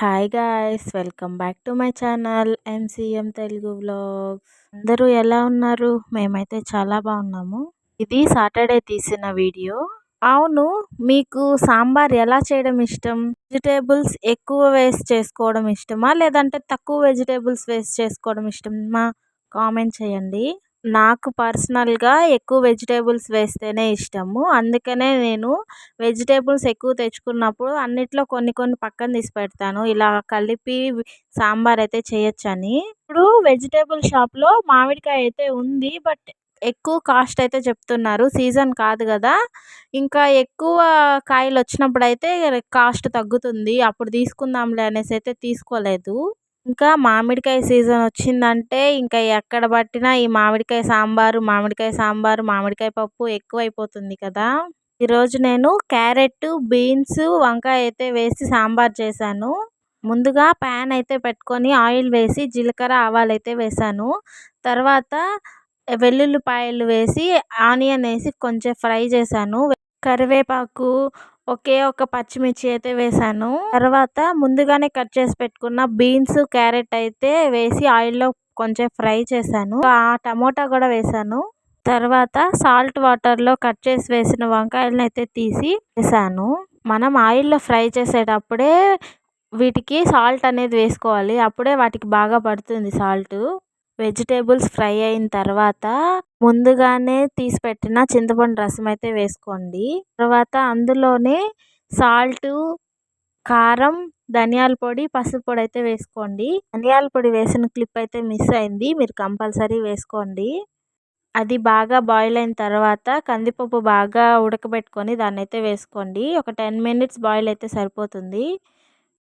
Hi guys welcome back to my channel MCM Telugu vlogs అందరూ ఎలా ఉన్నారు? మేమైతే చాలా బాగున్నాము. ఇది సాటర్డే తీసిన వీడియో అవును మీకు సాంబార్ ఎలా చేయడం ఇష్టం? వెజిటేబుల్స్ ఎక్కువ వేస్ట్ చేసుకోవడం ఇష్టమా? లేదంటే తక్కువ వెజిటేబుల్స్ వేస్ట్ చేసుకోవడం ఇష్టమా? కామెంట్ చేయండి. నాకు పర్సనల్గా ఎక్కువ వెజిటేబుల్స్ వేస్తేనే ఇష్టము. అందుకనే నేను వెజిటేబుల్స్ ఎక్కువ తెచ్చుకున్నప్పుడు అన్నిట్లో కొన్ని కొన్ని పక్కన తీసి పెడతాను. ఇలా కలిపి సాంబార్ అయితే చేయొచ్చని. ఇప్పుడు వెజిటేబుల్ షాప్లో మామిడికాయ అయితే ఉంది బట్ ఎక్కువ కాస్ట్ అయితే చెప్తున్నారు. సీజన్ కాదు కదా. ఇంకా ఎక్కువ కాయలు వచ్చినప్పుడు అయితే కాస్ట్ తగ్గుతుంది. అప్పుడు తీసుకుందాంలే అనేసి అయితే తీసుకోలేదు. ఇంకా మామిడికాయ సీజన్ వచ్చిందంటే ఇంకా ఎక్కడ పట్టినా ఈ మామిడికాయ సాంబారు మామిడికాయ సాంబారు మామిడికాయ పప్పు ఎక్కువైపోతుంది కదా. ఈరోజు నేను క్యారెట్ బీన్స్ వంకాయ అయితే వేసి సాంబార్ చేశాను. ముందుగా ప్యాన్ అయితే పెట్టుకొని ఆయిల్ వేసి జీలకర్ర ఆవాలు అయితే వేసాను తర్వాత వెల్లుల్లిపాయలు వేసి ఆనియన్ వేసి కొంచెం ఫ్రై చేశాను. కరివేపాకు ఒకే ఒక పచ్చిమిర్చి అయితే వేసాను. తర్వాత ముందుగానే కట్ చేసి పెట్టుకున్న బీన్స్ క్యారెట్ అయితే వేసి ఆయిల్లో కొంచెం ఫ్రై చేశాను. ఆ టమోటా కూడా వేసాను. తర్వాత సాల్ట్ వాటర్లో కట్ చేసి వేసిన వంకాయలను అయితే తీసి వేసాను. మనం ఆయిల్లో ఫ్రై చేసేటప్పుడే వీటికి సాల్ట్ అనేది వేసుకోవాలి. అప్పుడే వాటికి బాగా పడుతుంది సాల్ట్. వెజిటేబుల్స్ ఫ్రై అయిన తర్వాత ముందుగానే తీసి పెట్టిన చింతపండు రసం అయితే వేసుకోండి. తర్వాత అందులోనే సాల్ట్ కారం ధనియాల పొడి పసుపు పొడి అయితే వేసుకోండి. ధనియాల పొడి వేసిన క్లిప్ అయితే మిస్ అయింది మీరు కంపల్సరీ వేసుకోండి. అది బాగా బాయిల్ అయిన తర్వాత కందిపప్పు బాగా ఉడకబెట్టుకొని దాన్ని అయితే వేసుకోండి. ఒక టెన్ మినిట్స్ బాయిల్ అయితే సరిపోతుంది.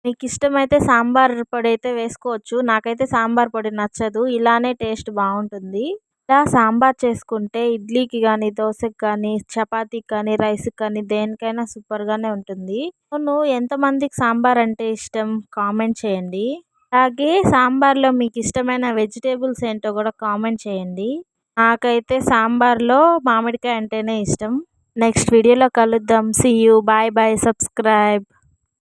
మీకు ఇష్టమైతే సాంబార్ పొడి అయితే వేసుకోవచ్చు. నాకైతే సాంబార్ పొడి నచ్చదు. ఇలానే టేస్ట్ బాగుంటుంది. ఇలా సాంబార్ చేసుకుంటే ఇడ్లీకి కానీ దోశకి కానీ చపాతీకి కానీ రైస్కి కానీ దేనికైనా సూపర్గానే ఉంటుంది. అవును ఎంతమందికి సాంబార్ అంటే ఇష్టం? కామెంట్ చేయండి. అలాగే సాంబార్లో మీకు ఇష్టమైన వెజిటేబుల్స్ ఏంటో కూడా కామెంట్ చేయండి. నాకైతే సాంబార్లో మామిడికాయ అంటేనే ఇష్టం. నెక్స్ట్ వీడియోలో కలుద్దాం. See you bye bye subscribe